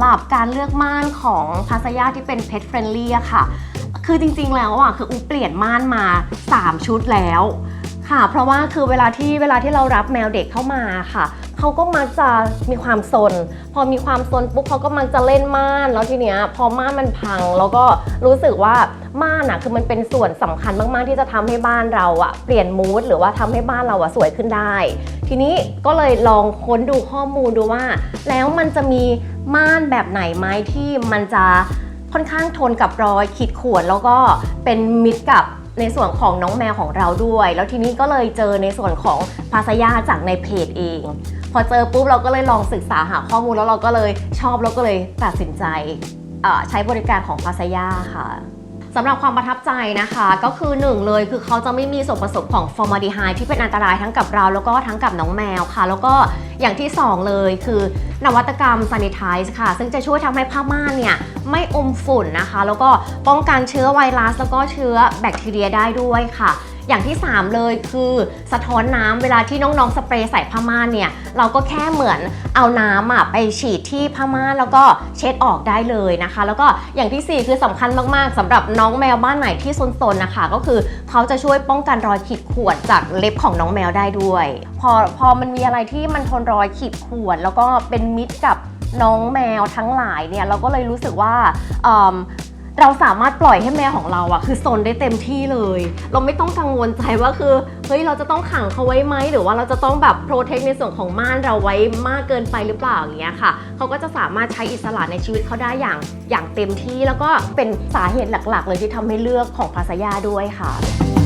หรับการเลือกม่านของพาสยาที่เป็น Pet Friendly อะค่ะ คือจริงๆแล้วอะคืออูเปลี่ยนม่านมา 3 ชุดแล้วค่ะ เพราะว่าคือเวลาที่เวลาที่เรารับแมวเด็กเข้ามาค่ะ เขาก็มักจะมีความซน พอมีความซนปุ๊บเขาก็มักจะเล่นม่าน แล้วทีเนี้ยพอม่านมันพัง แล้วก็รู้สึกว่าม่านอะคือมันเป็นส่วนสำคัญมากๆ ที่จะทำให้บ้านเราอะเปลี่ยนมูดหรือว่าทำให้บ้านเราอะสวยขึ้นได้ ทีนี้ก็เลยลองค้นดูข้อมูลดูว่า แล้วมันจะมีม่านแบบไหนไหมที่มันจะค่อนข้างทนกับรอยขีดข่วนแล้วก็เป็นมิตรกับ ในส่วนของน้องแมวของเราด้วย แล้วทีนี้ก็เลยเจอในส่วนของภาษยาจากในเพจเอง พอเจอปุ๊บเราก็เลยลองศึกษาหาข้อมูลแล้วเราก็เลยชอบแล้วก็เลยตัดสินใจใช้บริการของภาษยาค่ะ สำหรับความประทับใจนะคะ ก็คือหนึ่งเลยคือเขาจะไม่มีส่วนผสมของฟอร์มาดีไฮด์ที่เป็นอันตรายทั้งกับเรา แล้วก็ทั้งกับน้องแมวค่ะ แล้วก็อย่างที่สองเลยคือนวัตกรรม Sanitize ค่ะ ซึ่งจะช่วยทำให้ผ้าม่านเนี่ย ไม่อมฝุ่นนะคะ แล้วก็ป้องกันเชื้อไวรัส แล้วก็เชื้อแบคทีเรียได้ด้วยค่ะ อย่างที่ 3 เลยคือสะท้อนน้ำเวลาที่น้องๆสเปรย์ใส่ผ้าม่านเนี่ยเราก็แค่เหมือนเอาน้ำอะไปฉีดที่ผ้าม่านแล้วก็เช็ดออกได้เลยนะคะ แล้วก็อย่างทีสี่4 คือสำคัญมากๆสำหรับน้องแมวบ้านไหนที่ซนๆนะคะ ก็คือเขาจะช่วยป้องกันรอยขีดข่วนจากเล็บของน้องแมวได้ด้วย พอพอมันมีอะไรที่มันทนรอยขีดข่วนแล้วก็เป็นมิตรกับน้องแมวทั้งหลายเนี่ยเราก็เลยรู้สึกว่า เราสามารถปล่อยให้แมวของเราอะคือซนได้เต็มที่เลย เราไม่ต้องกังวลใจว่าคือเฮ้ยเราจะต้องขังเขาไว้ไหมหรือว่าเราจะต้องแบบโปรเทคในส่วนของม่านเราไว้มากเกินไปหรือเปล่าอย่างเงี้ยค่ะเขาก็จะสามารถใช้อิสระในชีวิตเขาได้อย่างอย่างเต็มที่ แล้วก็เป็นสาเหตุหลักๆ เลยที่ทำให้เลือกของภาษายาด้วยค่ะ